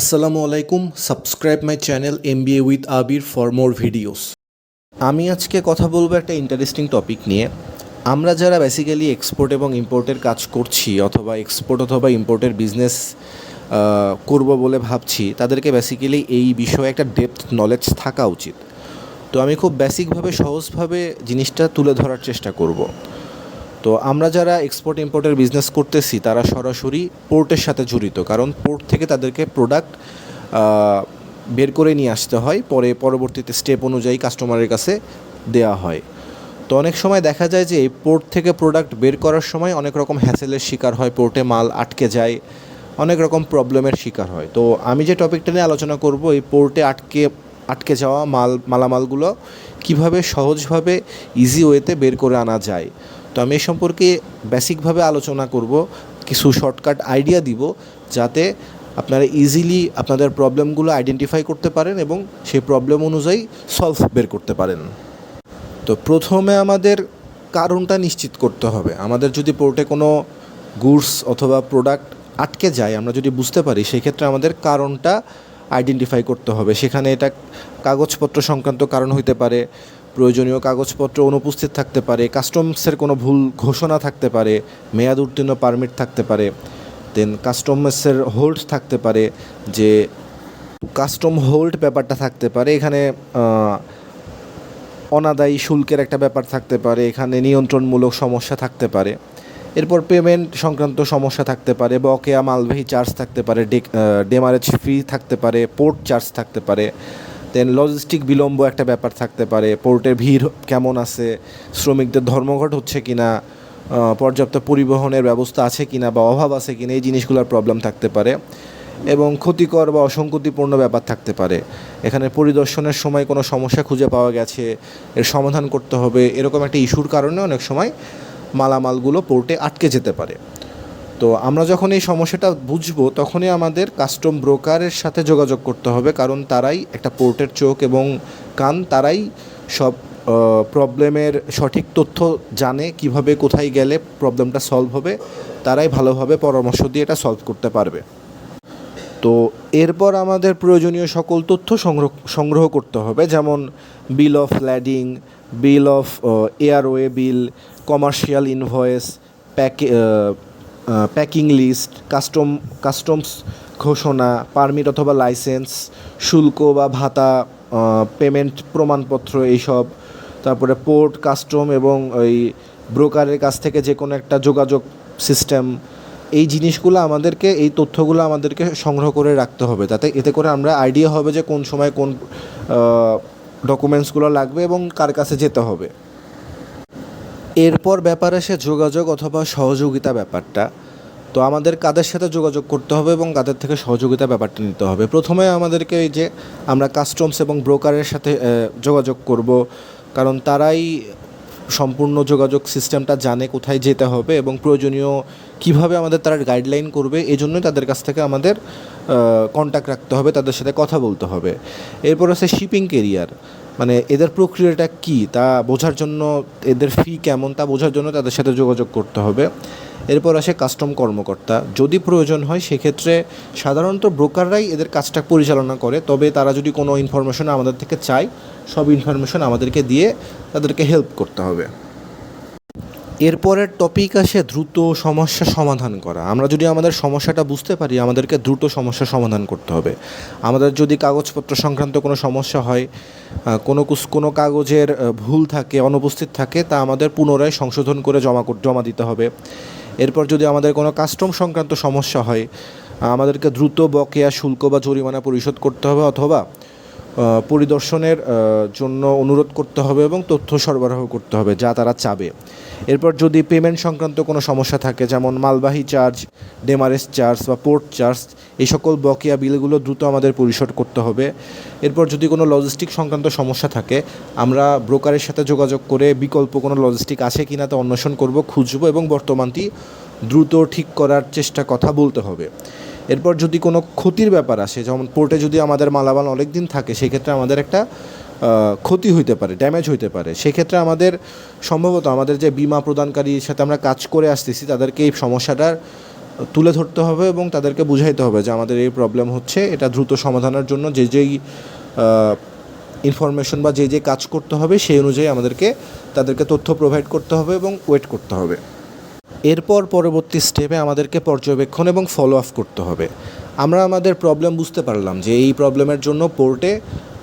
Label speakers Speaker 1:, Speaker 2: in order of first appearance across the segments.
Speaker 1: আসসালামু আলাইকুম subscribe my channel M B A with Abir for more videos আমি আজকে কথা বলব একটা ইন্টারেস্টিং টপিক নিয়ে। আমরা যারা বেসিক্যালি এক্সপোর্ট এবং ইম্পোর্টের কাজ করছি, অথবা এক্সপোর্ট অথবা ইম্পোর্টের বিজনেস করব বলে ভাবছি, তাদেরকে বেসিক্যালি এই বিষয়ে একটা ডেপথ নলেজ থাকা উচিত। তো আমি খুব বেসিকভাবে সহজভাবে জিনিসটা তুলে ধরার চেষ্টা করব। তো আমরা যারা এক্সপোর্ট ইম্পোর্টের বিজনেস করতেছি, তারা সরাসরি পোর্টের সাথে জড়িত। কারণ পোর্ট থেকে তাদেরকে প্রোডাক্ট বের করে নিয়ে আসতে হয়, পরে পরবর্তীতে স্টেপ অনুযায়ী কাস্টমারের কাছে দেওয়া হয়। তো অনেক সময় দেখা যায় যে, এই পোর্ট থেকে প্রোডাক্ট বের করার সময় অনেক রকম হ্যাসেলের শিকার হয় পোর্টে মাল আটকে যায়, অনেক রকম প্রবলেমের শিকার হয়। তো আমি যে টপিকটা নিয়ে আলোচনা করব, এই পোর্টে আটকে আটকে যাওয়া মাল, মালামালগুলো কীভাবে সহজভাবে ইজি ওয়েতে বের করে আনা যায় তো আমি এ সম্পর্কে বেসিকভাবে আলোচনা করব, কিছু শর্টকাট আইডিয়া দিব যাতে আপনারা ইজিলি আপনাদের প্রবলেমগুলো আইডেন্টিফাই করতে পারেন এবং সেই প্রবলেম অনুযায়ী সলভ বের করতে পারেন। তো প্রথমে আমাদের কারণটা নিশ্চিত করতে হবে। আমাদের যদি পোর্টে কোনো গুডস অথবা প্রোডাক্ট আটকে যায়, আমরা যদি বুঝতে পারি, সেক্ষেত্রে আমাদের কারণটা আইডেন্টিফাই করতে হবে। সেখানে এটা কাগজপত্র সংক্রান্ত কারণ হইতে পারে প্রয়োজনীয় কাগজপত্র অনুপস্থিত থাকতে পারে কাস্টমসের কোনো ভুল ঘোষণা থাকতে পারে মেয়াদ উত্তীর্ণ পারমিট থাকতে পারে দেন কাস্টমসের হোল্ড থাকতে পারে যে কাস্টম হোল্ড ব্যাপারটা থাকতে পারে এখানে অনাদায়ী শুল্কের একটা ব্যাপার থাকতে পারে এখানে নিয়ন্ত্রণমূলক সমস্যা থাকতে পারে এরপর পেমেন্ট সংক্রান্ত সমস্যা থাকতে পারে বকেয়া মালবাহী চার্জ থাকতে পারে ডেমারেজ ফি থাকতে পারে পোর্ট চার্জ থাকতে পারে দেন লজিস্টিক বিলম্ব একটা ব্যাপার থাকতে পারে পোর্টের ভিড় কেমন আছে, শ্রমিকদের ধর্মঘট হচ্ছে কি না পর্যাপ্ত পরিবহনের ব্যবস্থা আছে কি না বা অভাব আছে কি না এই জিনিসগুলোর প্রবলেম থাকতে পারে এবং ক্ষতিকর বা অসঙ্গতিপূর্ণ ব্যাপার থাকতে পারে। এখানে পরিদর্শনের সময় কোনো সমস্যা খুঁজে পাওয়া গেছে, এর সমাধান করতে হবে, এরকম একটা ইস্যুর কারণে অনেক সময় মালামালগুলো পোর্টে আটকে যেতে পারে। তো আমরা যখন এই সমস্যাটা বুঝব, তখনই আমাদের কাস্টম ব্রোকারের সাথে যোগাযোগ করতে হবে, কারণ তারাই একটা পোর্টের চোখ এবং কান, তারাই সব প্রবলেমের সঠিক তথ্য জানে কীভাবে কোথায় গেলে প্রবলেমটা সলভ হবে, তারাই ভালোভাবে পরামর্শ দিয়ে এটা সলভ করতে পারবে। তো এরপর আমাদের প্রয়োজনীয় সকল তথ্য সংগ্রহ সংগ্রহ করতে হবে, যেমন bill of lading bill of airway bill commercial invoice প্যাকে packing list custom customs ঘোষণা পারমিট অথবা লাইসেন্স শুল্ক বা ভাতা পেমেন্ট প্রমাণপত্র এইসব, তারপরে পোর্ট কাস্টম এবং ওই ব্রোকারের কাছ থেকে যে কোনো একটা যোগাযোগ সিস্টেম এই জিনিসগুলো আমাদেরকে, এই তথ্যগুলো আমাদেরকে সংগ্রহ করে রাখতে হবে। তাতে, এতে করে আমরা আইডিয়া হবে যে কোন সময় কোন ডকুমেন্টসগুলো লাগবে এবং কার কাছে যেতে হবে। এরপর ব্যাপার আসে যোগাযোগ অথবা সহযোগিতা ব্যাপারটা, তো আমাদের কাদের সাথে যোগাযোগ করতে হবে এবং কাদের থেকে সহযোগিতা ব্যাপারটা নিতে হবে? প্রথমে আমাদেরকে এই যে আমরা কাস্টমস এবং ব্রোকারের সাথে যোগাযোগ করব, কারণ তারাই সম্পূর্ণ যোগাযোগ সিস্টেমটা জানে কোথায় যেতে হবে এবং প্রয়োজনীয় কীভাবে আমাদের তারা গাইডলাইন করবে এই জন্যই তাদের কাছ থেকে আমাদের কন্ট্যাক্ট রাখতে হবে, তাদের সাথে কথা বলতে হবে। এরপর আছে শিপিং কেরিয়ার। মানে এদের প্রক্রিয়াটা কি? তা বোঝার জন্য এদের ফি কেমন তা বোঝার জন্য তাদের সাথে যোগাযোগ করতে হবে। এরপর আসে কাস্টম কর্মকর্তা। যদি প্রয়োজন হয়, সেক্ষেত্রে সাধারণত ব্রোকাররাই এদের কাজটা পরিচালনা করে। তবে তারা যদি কোনো ইনফরমেশন আমাদের থেকে চায়, সব ইনফরমেশন আমাদেরকে দিয়ে তাদেরকে হেল্প করতে হবে। এরপরের টপিক আসে দ্রুত সমস্যা সমাধান করা। আমরা যদি আমাদের সমস্যাটা বুঝতে পারি, আমাদেরকে দ্রুত সমস্যা সমাধান করতে হবে। আমাদের যদি কাগজপত্র সংক্রান্ত কোনো সমস্যা হয় কোনো কোনো কাগজের ভুল থাকে, অনুপস্থিত থাকে, তা আমাদের পুনরায় সংশোধন করে জমা জমা দিতে হবে। এরপর যদি আমাদের কোনো কাস্টম সংক্রান্ত সমস্যা হয় আমাদেরকে দ্রুত বকেয়া শুল্ক বা জরিমানা পরিশোধ করতে হবে অথবা পরিদর্শনের জন্য অনুরোধ করতে হবে এবং তথ্য সরবরাহ করতে হবে যা তারা চাবে। এরপর যদি পেমেন্ট সংক্রান্ত কোনো সমস্যা থাকে, যেমন মালবাহী চার্জ ডেমারেজ চার্জ বা পোর্ট চার্জ এই সকল বকেয়া বিলগুলো দ্রুত আমাদের পরিশোধ করতে হবে। এরপর যদি কোনো লজিস্টিক সংক্রান্ত সমস্যা থাকে, আমরা ব্রোকারের সাথে যোগাযোগ করে বিকল্প কোনো লজিস্টিক আছে কিনা তা অন্বেষণ করব, খুঁজবো এবং বর্তমানটি দ্রুত ঠিক করার চেষ্টা কথা বলতে হবে। এরপর যদি কোনো ক্ষতির ব্যাপার আসে, যেমন পোর্টে যদি আমাদের মালামাল অনেক দিন থাকে, সেক্ষেত্রে আমাদের একটা ক্ষতি হইতে পারে ড্যামেজ হইতে পারে। সেক্ষেত্রে আমাদের সম্ভবত আমাদের যে বিমা প্রদানকারীর সাথে আমরা কাজ করে আসতেছি, তাদেরকে এই সমস্যাটার তুলে ধরতে হবে এবং তাদেরকে বুঝাইতে হবে যে আমাদের এই প্রবলেম হচ্ছে, এটা দ্রুত সমাধানের জন্য যে যেই ইনফরমেশন বা যে যে কাজ করতে হবে, সেই অনুযায়ী আমাদেরকে, তাদেরকে তথ্য প্রোভাইড করতে হবে এবং ওয়েট করতে হবে। এরপর পরবর্তী স্টেপে আমাদেরকে পর্যবেক্ষণ এবং ফলো আপ করতে হবে। আমরা আমাদের প্রবলেম বুঝতে পারলাম যে এই প্রবলেমের জন্য পোর্টে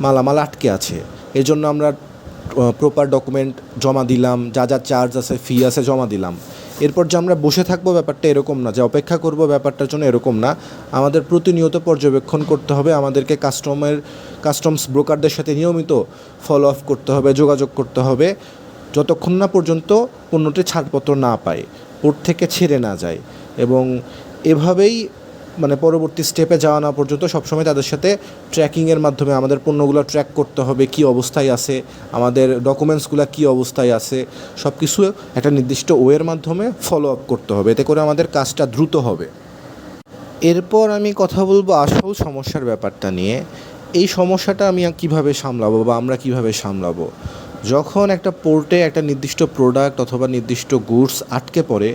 Speaker 1: মালামাল আটকে আছে। এই জন্য আমরা প্রপার ডকুমেন্ট জমা দিলাম, যা যা চার্জ আছে ফি আছে, জমা দিলাম। এরপর যে আমরা বসে থাকব ব্যাপারটা এরকম না, যে অপেক্ষা করব ব্যাপারটার জন্য এরকম না। আমাদের প্রতিনিয়ত পর্যবেক্ষণ করতে হবে, আমাদেরকে কাস্টমের কাস্টমস ব্রোকারদের সাথে নিয়মিত ফলো আপ করতে হবে, যোগাযোগ করতে হবে, যতক্ষণ না পর্যন্ত পণ্যটি ছাড়পত্র না পায়। পোর্ট থেকে ছেড়ে না যায় এবং এভাবেই মানে পরবর্তী স্টেপে যাওয়া না পর্যন্ত সবসময় তাদের সাথে ট্র্যাকিংয়ের মাধ্যমে আমাদের পণ্যগুলো ট্র্যাক করতে হবে, কী অবস্থায় আছে, আমাদের ডকুমেন্টসগুলো কী অবস্থায় আছে সব কিছু একটা নির্দিষ্ট ওয়ের মাধ্যমে ফলো আপ করতে হবে, এতে করে আমাদের কাজটা দ্রুত হবে। এরপর আমি কথা বলব আসল সমস্যার ব্যাপারটা নিয়ে। এই সমস্যাটা আমি কীভাবে সামলাবো বা আমরা কীভাবে সামলাবো? যখন একটা পোর্টে একটা নির্দিষ্ট প্রোডাক্ট অথবা নির্দিষ্ট গুডস আটকে পড়ে,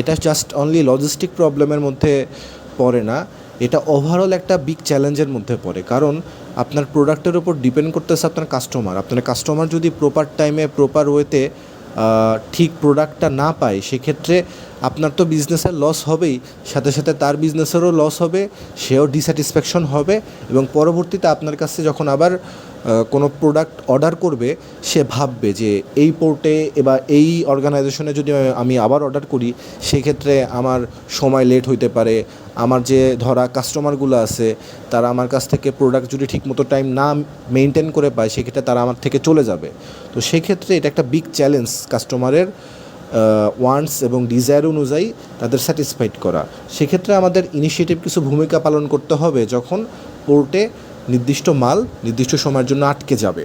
Speaker 1: এটা জাস্ট অনলি লজিস্টিক প্রবলেমের মধ্যে পড়ে না, এটা ওভারঅল একটা বিগ চ্যালেঞ্জের মধ্যে পড়ে। কারণ আপনার প্রোডাক্টের উপর ডিপেন্ড করতেছে আপনার কাস্টমার আপনার কাস্টমার যদি প্রপার টাইমে প্রপার ওয়েতে ঠিক প্রোডাক্টটা না পায়, সেক্ষেত্রে আপনার তো বিজনেসের লস হবেই, সাথে সাথে তার বিজনেসেরও লস হবে, সেও ডিস্যাটিসফ্যাকশন হবে এবং পরবর্তীতে আপনার কাছে যখন আবার কোনো প্রোডাক্ট অর্ডার করবে, সে ভাববে যে এই পোর্টে এবার এই অর্গানাইজেশনে যদি আমি আবার অর্ডার করি, সেক্ষেত্রে আমার সময় লেট হইতে পারে, আমার যে ধরা কাস্টমারগুলো আছে, তারা আমার কাছ থেকে প্রোডাক্ট যদি ঠিকমতো টাইম না মেনটেন করে পায়, সেক্ষেত্রে তারা আমার থেকে চলে যাবে। তো সেক্ষেত্রে এটা একটা বিগ চ্যালেঞ্জ কাস্টমারের ওয়ান্টস এবং ডিজায়ার অনুযায়ী তাদের স্যাটিসফাইড করা। সেক্ষেত্রে আমাদের ইনিশিয়েটিভ কিছু ভূমিকা পালন করতে হবে যখন পোর্টে নির্দিষ্ট মাল নির্দিষ্ট সময়ের জন্য আটকে যাবে।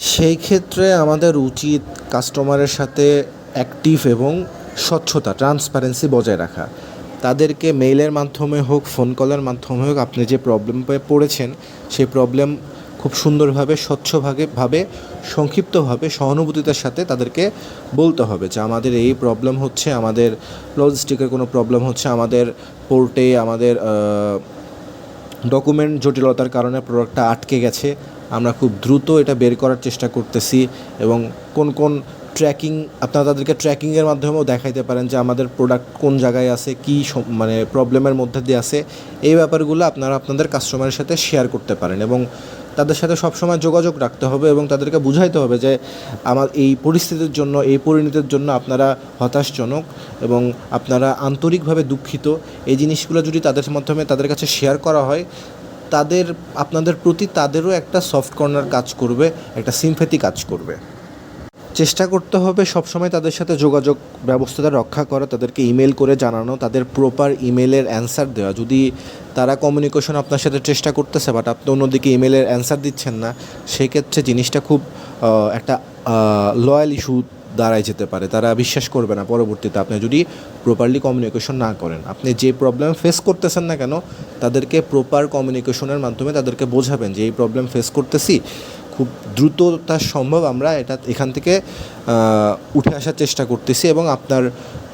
Speaker 1: সেই ক্ষেত্রে আমাদের উচিত কাস্টমারের সাথে অ্যাক্টিভ এবং স্বচ্ছতা ট্রান্সপারেন্সি বজায় রাখা। তাদেরকে মেইলের মাধ্যমে হোক ফোন কলের মাধ্যমে হোক, আপনি যে প্রবলেম পড়েছেন, সেই প্রবলেম খুব সুন্দরভাবে স্বচ্ছভাবে ভাবে, সংক্ষিপ্তভাবে, সহানুভূতিতার সাথে তাদেরকে বলতে হবে যে আমাদের এই প্রবলেম হচ্ছে, আমাদের লজিস্টিকের কোনো প্রবলেম হচ্ছে, আমাদের পোর্টে আমাদের ডকুমেন্ট জটিলতার কারণে প্রোডাক্টটা আটকে গেছে। আমরা খুব দ্রুত এটা বের করার চেষ্টা করতেছি এবং কোন কোন ট্র্যাকিং আপনারা তাদেরকে ট্র্যাকিংয়ের মাধ্যমেও দেখাইতে পারেন যে আমাদের প্রোডাক্ট কোন জায়গায় আছে, কী মানে প্রবলেমের মধ্যে দিয়ে আছে। এই ব্যাপারগুলো আপনারা আপনাদের কাস্টমারের সাথে শেয়ার করতে পারেন এবং তাদের সাথে সবসময় যোগাযোগ রাখতে হবে এবং তাদেরকে বুঝাইতে হবে যে আমার এই পরিস্থিতির জন্য, এই পরিণতির জন্য আপনারা হতাশজনক এবং আপনারা আন্তরিকভাবে দুঃখিত। এই জিনিসগুলো যদি তাদের মাধ্যমে তাদের কাছে শেয়ার করা হয়, তাদের, আপনাদের প্রতি তাদেরও একটা সফট কর্নার কাজ করবে, একটা সিমফেতি কাজ করবে। চেষ্টা করতে হবে সবসময় তাদের সাথে যোগাযোগ ব্যবস্থাটা রক্ষা করা, তাদেরকে ইমেল করে জানানো, তাদের প্রপার ইমেলের অ্যান্সার দেওয়া। যদি তারা কমিউনিকেশন আপনার সাথে চেষ্টা করতেছে বাট আপনি অন্যদিকে ইমেলের অ্যান্সার দিচ্ছেন না, সেক্ষেত্রে জিনিসটা খুব একটা লয়াল ইস্যু দাঁড়ায় যেতে পারে। তারা বিশ্বাস করবে না পরবর্তীতে। আপনি যদি প্রপারলি কমিউনিকেশন না করেন, আপনি যে প্রবলেম ফেস করতেছেন না কেন, তাদেরকে প্রপার কমিউনিকেশনের মাধ্যমে তাদেরকে বোঝাবেন যে, এই প্রবলেম ফেস করতেছি খুব দ্রুততা সম্ভব আমরা এটা এখান থেকে উঠে আসার চেষ্টা করতেছি এবং আপনার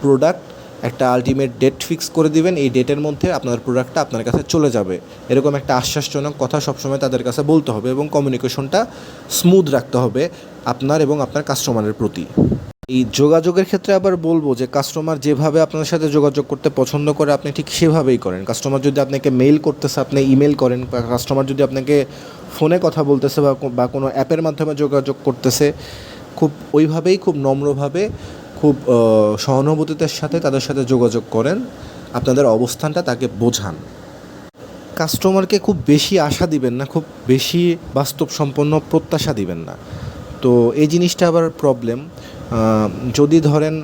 Speaker 1: প্রোডাক্ট একটা আলটিমেট ডেট ফিক্স করে দিবেন। এই ডেটের মধ্যে আপনার প্রোডাক্টটা আপনার কাছে চলে যাবে। এরকম একটা আশ্বাসজনক কথা সবসময় তাদের কাছে বলতে হবে এবং কমিউনিকেশনটা স্মুথ রাখতে হবে আপনার এবং আপনার কাস্টমারের প্রতি। এই যোগাযোগের ক্ষেত্রে আবার বলব যে কাস্টমার যেভাবে আপনার সাথে যোগাযোগ করতে পছন্দ করে, আপনি ঠিক সেভাবেই করেন। কাস্টমার যদি আপনাকে মেইল করতেছে, আপনি ইমেল করেন কাস্টমার যদি আপনাকে ফোনে কথা বলতেছে বা কোনো অ্যাপের মাধ্যমে যোগাযোগ করতেছে, খুব ওইভাবেই খুব নম্রভাবে, খুব সহানুভূতিতার সাথে তাদের সাথে যোগাযোগ করেন। আপনাদের অবস্থানটা তাকে বোঝান। কাস্টমারকে খুব বেশি আশা দিবেন না, খুব বেশি বাস্তবসম্পন্ন প্রত্যাশা দিবেন না। তো এই জিনিসটা আবার প্রবলেম যদি ধরেন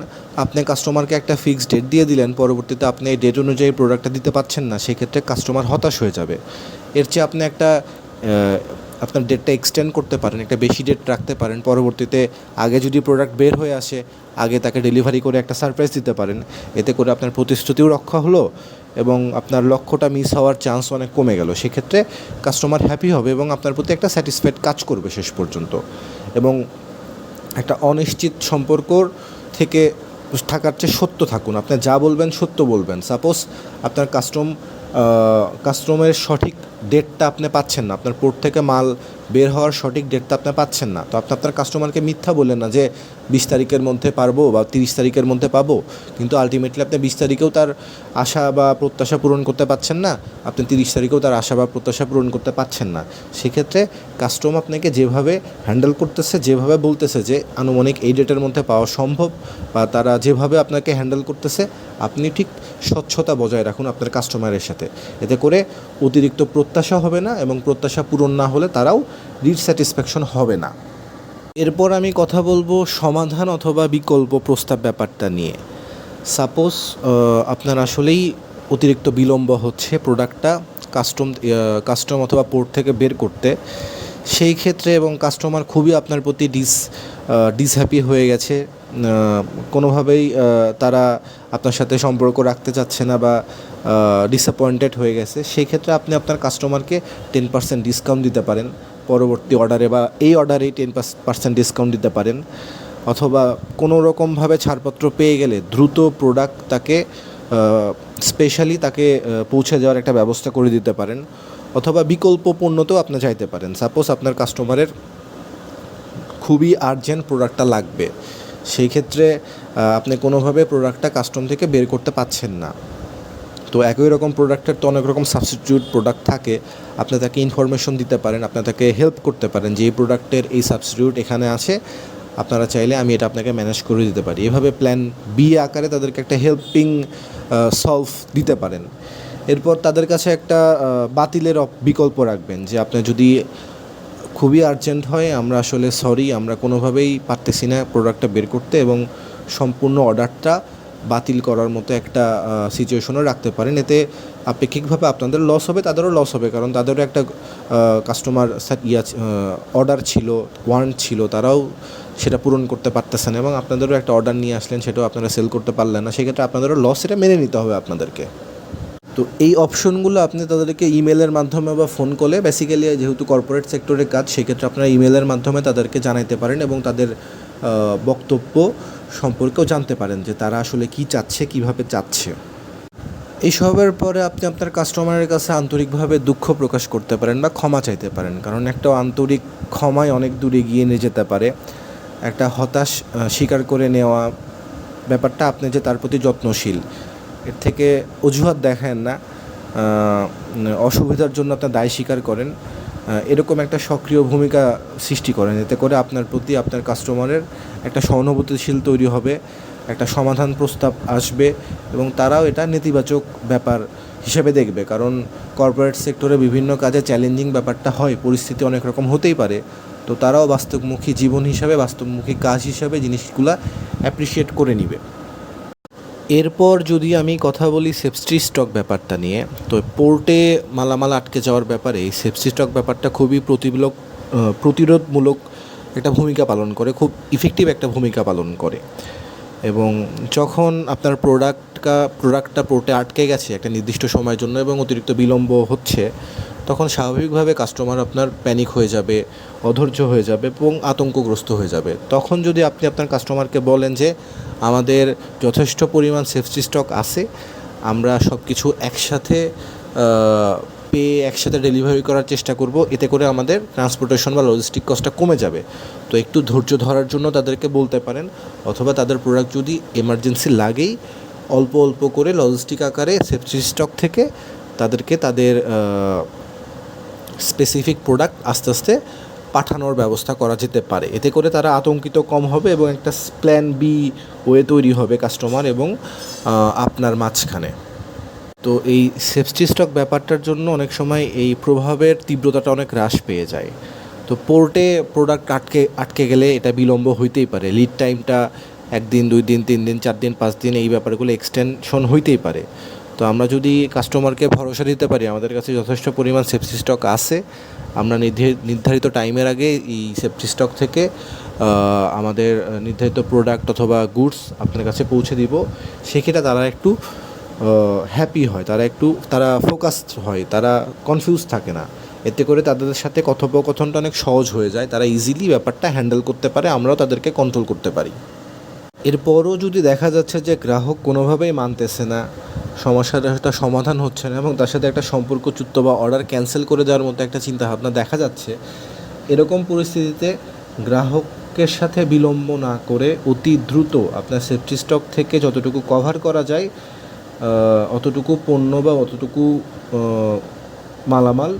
Speaker 1: আপনি কাস্টমারকে একটা ফিক্সড ডেট দিয়ে দিলেন, পরবর্তীতে আপনি এই ডেট অনুযায়ী প্রোডাক্টটা দিতে পারছেন না, সেক্ষেত্রে কাস্টমার হতাশ হয়ে যাবে। এর চেয়ে আপনি একটা আপনার ডেটটা এক্সটেন্ড করতে পারেন, একটা বেশি ডেট রাখতে পারেন, পরবর্তীতে আগে যদি প্রোডাক্ট বের হয়ে আসে, আগে তাকে ডেলিভারি করে একটা সারপ্রাইজ দিতে পারেন। এতে করে আপনার প্রতিশ্রুতিও রক্ষা হলো এবং আপনার লক্ষ্যটা মিস হওয়ার চান্স অনেক কমে গেল। সেক্ষেত্রে কাস্টমার হ্যাপি হবে এবং আপনার প্রতি একটা স্যাটিসফাইড কাজ করবে শেষ পর্যন্ত। এবং একটা অনিশ্চিত সম্পর্কর থেকে থাকার চেয়ে সত্য থাকুন। আপনি যা বলবেন সত্য বলবেন। সাপোজ আপনার কাস্টম কাস্টমের সঠিক ডেটটা আপনি পাচ্ছেন না। আপনার পোর্ট থেকে মাল বের হওয়ার সঠিক ডেটটা আপনি পাচ্ছেন না। তো আপনি আপনার কাস্টমারকে মিথ্যা বললেন না যে, বিশ তারিখের মধ্যে পারব বা তিরিশ তারিখের মধ্যে পাবো। কিন্তু আলটিমেটলি আপনি বিশ তারিখেও তার আশা বা প্রত্যাশা পূরণ করতে পারছেন না। আপনি তিরিশ তারিখেও তার আশা বা প্রত্যাশা পূরণ করতে পারছেন না। সেক্ষেত্রে কাস্টম আপনাকে যেভাবে হ্যান্ডেল করতেছে, যেভাবে বলতেছে যে, আনুমানিক এই ডেটের মধ্যে পাওয়া সম্ভব বা তারা যেভাবে আপনাকে হ্যান্ডেল করতেছে, আপনি ঠিক স্বচ্ছতা বজায় রাখুন আপনার কাস্টমারের সাথে। এতে করে অতিরিক্ত প্রত্যাশা হবে না এবং প্রত্যাশা পূরণ না হলে তারাও রিড স্যাটিসফ্যাকশন হবে না। এরপর আমি কথা বলব সমাধান অথবা বিকল্প প্রস্তাব ব্যাপারটা নিয়ে। সাপোজ আপনার আসলেই অতিরিক্ত বিলম্ব হচ্ছে প্রোডাক্টটা কাস্টম কাস্টম অথবা পোর্ট থেকে বের করতে। সেই ক্ষেত্রে এবং কাস্টমার খুবই আপনার প্রতি ডিস ডিসহ্যাপি হয়ে গেছে। কোনোভাবেই তারা আপনার সাথে সম্পর্ক রাখতে চাচ্ছে না বা ডিসঅ্যাপয়েন্টেড হয়ে গেছে। সেই ক্ষেত্রে আপনি আপনার কাস্টমারকে টেন পার্সেন্ট ডিসকাউন্ট দিতে পারেন। পরবর্তী অর্ডারে বা এই অর্ডারেই টেন পার্সেন্ট ডিসকাউন্ট দিতে পারেন। অথবা কোনো রকমভাবে ছাড়পত্র পেয়ে গেলে দ্রুত প্রোডাক্ট তাকে স্পেশালি তাকে পৌঁছে যাওয়ার একটা ব্যবস্থা করে দিতে পারেন। অথবা বিকল্প পণ্যতেও আপনি চাইতে পারেন। সাপোজ আপনার কাস্টমারের খুবই আর্জেন্ট প্রোডাক্টটা লাগবে। সেই ক্ষেত্রে আপনি কোনোভাবে প্রোডাক্টটা কাস্টম থেকে বের করতে পাচ্ছেন না। তো একই রকম প্রোডাক্টের তো অনেক রকম সাবস্টিটিউট প্রোডাক্ট থাকে। আপনি তাকে ইনফরমেশন দিতে পারেন, আপনি তাকে হেল্প করতে পারেন যে এই প্রোডাক্টের এই সাবস্টিটিউট এখানে আছে, আপনারা চাইলে আমি এটা আপনাকে ম্যানেজ করে দিতে পারি। এভাবে প্ল্যান বি আকারে তাদেরকে একটা হেল্পিং সলভ দিতে পারেন। এরপর তাদের কাছে একটা বাতিলের বিকল্প রাখবেন যে আপনি যদি খুবই আর্জেন্ট হয়, আমরা আসলে সরি আমরা কোনোভাবেই পারতেছি না প্রোডাক্টটা বের করতে এবং সম্পূর্ণ অর্ডারটা বাতিল করার মতো একটা সিচুয়েশনও রাখতে পারেন। এতে আপেক্ষিকভাবে আপনাদের লস হবে, তাদেরও লস হবে। কারণ তাদেরও একটা কাস্টমার ইয়া অর্ডার ছিল ওয়ারেন্ট ছিল, তারাও সেটা পূরণ করতে পারতেছেন এবং আপনাদেরও একটা অর্ডার নিয়ে আসলেন, সেটাও আপনারা সেল করতে পারলেন না। সেক্ষেত্রে আপনাদেরও লস এটা মেনে নিতে হবে আপনাদেরকে। তো এই অপশনগুলো আপনি তাদেরকে ইমেলের মাধ্যমে বা ফোন কলে বেসিক্যালি যেহেতু কর্পোরেট সেক্টরের কাজ, সেক্ষেত্রে আপনারা ইমেলের মাধ্যমে তাদেরকে জানাইতে পারেন এবং তাদের বক্তব্য সম্পর্কেও জানতে পারেন যে তারা আসলে কি চাচ্ছে, কীভাবে চাচ্ছে। এইসবের পরে আপনি আপনার কাস্টমারের কাছে আন্তরিকভাবে দুঃখ প্রকাশ করতে পারেন বা ক্ষমা চাইতে পারেন। কারণ একটা আন্তরিক ক্ষমায় অনেক দূর এগিয়ে নিয়ে যেতে পারে। একটা হতাশ স্বীকার করে নেওয়া ব্যাপারটা আপনি যে তার প্রতি যত্নশীল এর থেকে অজুহাত দেখান না। অসুবিধার জন্য আপনার দায় স্বীকার করেন। এরকম একটা সক্রিয় ভূমিকা সৃষ্টি করেন। এতে করে আপনার প্রতি আপনার কাস্টমারের একটা সহানুভূতিশীল তৈরি হবে, একটা সমাধান প্রস্তাব আসবে এবং তারাও এটা নেতিবাচক ব্যাপার হিসেবে দেখবে। কারণ কর্পোরেট সেক্টরে বিভিন্ন কাজে চ্যালেঞ্জিং ব্যাপারটা হয়, পরিস্থিতি অনেক রকম হতেই পারে। তো তারাও বাস্তবমুখী জীবন হিসাবে, বাস্তবমুখী কাজ হিসাবে জিনিসগুলা অ্যাপ্রিসিয়েট করে নিবে। এরপর যদি আমি কথা বলি সেফস্ট্রি স্টক ব্যাপারটা নিয়ে, তো পোর্টে মালামাল আটকে যাওয়ার ব্যাপারে এই সেফস্ট্রি স্টক ব্যাপারটা খুবই প্রতিবিলোক প্রতিরোধমূলক একটা ভূমিকা পালন করে, খুব ইফেক্টিভ একটা ভূমিকা পালন করে। এবং যখন আপনার প্রোডাক্টটা প্রোডাক্টটা পোর্টে আটকে গেছে একটা নির্দিষ্ট সময়ের জন্য এবং অতিরিক্ত বিলম্ব হচ্ছে তখন স্বাভাবিকভাবে কাস্টমার আপনার প্যানিক হয়ে যাবে, অধৈর্য হয়ে যাবে এবং আতঙ্কগ্রস্ত হয়ে যাবে। তখন যদি আপনি আপনার কাস্টমারকে বলেন যে, আমাদের যথেষ্ট পরিমাণ সেফটি স্টক আছে, আমরা সব কিছু একসাথে পেয়ে একসাথে ডেলিভারি করার চেষ্টা করব, এতে করে আমাদের ট্রান্সপোর্টেশন বা লজিস্টিক কস্টটা কমে যাবে। তো একটু ধৈর্য ধরার জন্য তাদেরকে বলতে পারেন, অথবা তাদের প্রোডাক্ট যদি এমার্জেন্সি লাগেই, অল্প অল্প করে লজিস্টিক আকারে সেফটি স্টক থেকে তাদেরকে তাদের স্পেসিফিক প্রোডাক্ট আস্তে আস্তে পাঠানোর ব্যবস্থা করা যেতে পারে। এতে করে তারা আতঙ্কিত কম হবে এবং একটা প্ল্যান বি ওয়ে তৈরি হবে কাস্টমার এবং আপনার মাঝখানে। তো এই সেফটি স্টক ব্যাপারটার জন্য অনেক সময় এই প্রভাবের তীব্রতাটা অনেক হ্রাস পেয়ে যায়। তো পোর্টে প্রোডাক্ট আটকে আটকে গেলে এটা বিলম্ব হইতেই পারে। লিড টাইমটা একদিন, দুই দিন, তিন দিন, চার দিন, পাঁচ দিন এই ব্যাপারগুলো এক্সটেনশন হইতেই পারে। তো আমরা যদি কাস্টমারকে ভরসা দিতে পারি, আমাদের কাছে যথেষ্ট পরিমাণ সেফটি স্টক আছে। আমরা নির্ধারি- নির্ধারিত টাইমের আগে এই সেফটি স্টক থেকে আমাদের নির্ধারিত প্রোডাক্ট অথবা গুডস আপনার কাছে পৌঁছে দিব। সেক্ষেত্রে তারা একটু হ্যাপি হয়, তারা একটু, তারা ফোকাসড হয়, তারা কনফিউজ থাকে না। এতে করে তাদের সাথে কথোপকথনটা অনেক সহজ হয়ে যায়, তারা ইজিলি ব্যাপারটা হ্যান্ডেল করতে পারে, আমরাও তাদেরকে কন্ট্রোল করতে পারি। এরপরও যদি দেখা যাচ্ছে যে গ্রাহক কোনোভাবেই মানতেছে না সমস্যাটা সমাধান হচ্ছে না এবং তার সাথে একটা সম্পর্কচ্যুত বা অর্ডার ক্যান্সেল করে দেওয়ার মতো একটা চিন্তাভাবনা দেখা যাচ্ছে। এরকম পরিস্থিতিতে গ্রাহকের সাথে বিলম্ব না করে অতি দ্রুত আপনার সেফটি স্টক থেকে যতটুকু কভার করা যায় অতটুকু পণ্য বা অতটুকু মালামাল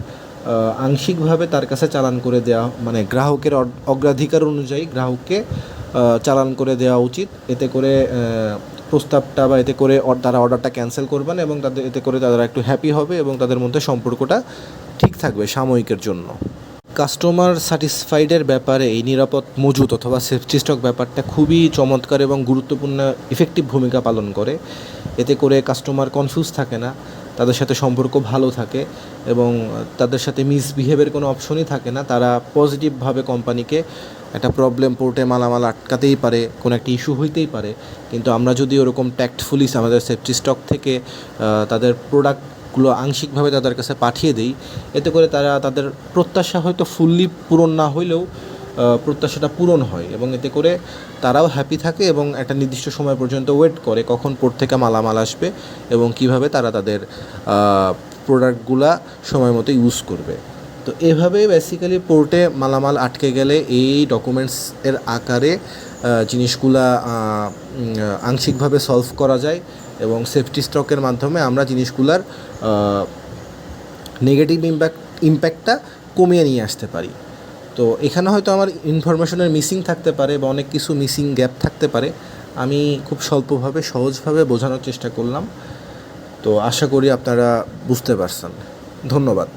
Speaker 1: আংশিকভাবে তার কাছে চালান করে দেওয়া মানে গ্রাহকের অগ্রাধিকার অনুযায়ী গ্রাহককে চালান করে দেওয়া উচিত। এতে করে প্রস্তাবটা বা এতে করে তারা অর্ডারটা ক্যান্সেল করবেন এবং তাদের এতে করে তারা একটু হ্যাপি হবে এবং তাদের মধ্যে সম্পর্কটা ঠিক থাকবে সাময়িকের জন্য। কাস্টমার স্যাটিসফাইডের ব্যাপারে এই নিরাপদ মজুত অথবা সেফটি স্টক ব্যাপারটা খুবই চমৎকার এবং গুরুত্বপূর্ণ ইফেক্টিভ ভূমিকা পালন করে। এতে করে কাস্টমার কনফিউজ থাকে না। তাদের সাথে সম্পর্ক ভালো থাকে এবং তাদের সাথে মিসবিহেভের কোনো অপশনই থাকে না। তারা পজিটিভভাবে কোম্পানিকে একটা প্রবলেম পোর্টে মালামাল আটকাতেই পারে, কোনো একটা ইস্যু হইতেই পারে। কিন্তু আমরা যদি ওরকম ট্যাক্টফুলি আমাদের সেফটি স্টক থেকে তাদের প্রোডাক্টগুলো আংশিকভাবে তাদের কাছে পাঠিয়ে দিই, এতে করে তারা তাদের প্রত্যাশা হয়তো ফুললি পূরণ না হইলেও প্রত্যাশাটা পূরণ হয় এবং এতে করে তারাও হ্যাপি থাকে এবং একটা নির্দিষ্ট সময় পর্যন্ত ওয়েট করে কখন পোর্ট থেকে মালামাল আসবে এবং কীভাবে তারা তাদের প্রোডাক্টগুলা সময় মতো ইউজ করবে। তো এভাবে বেসিক্যালি পোর্টে মালামাল আটকে গেলে এই ডকুমেন্টস এর আকারে জিনিসগুলা আংশিকভাবে সলভ করা যায় এবং সেফটি স্টকের মাধ্যমে আমরা জিনিসগুলার নেগেটিভ ইম্প্যাক্ট ইম্প্যাক্টটা কমিয়ে নিয়ে আসতে পারি। তো এখানে হয়তো আমার ইনফরমেশনের মিসিং থাকতে পারে বা অনেক কিছু মিসিং গ্যাপ থাকতে পারে। আমি খুব স্বল্পভাবে, সহজভাবে বোঝানোর চেষ্টা করলাম। তো আশা করি আপনারা বুঝতে পারছেন। ধন্যবাদ।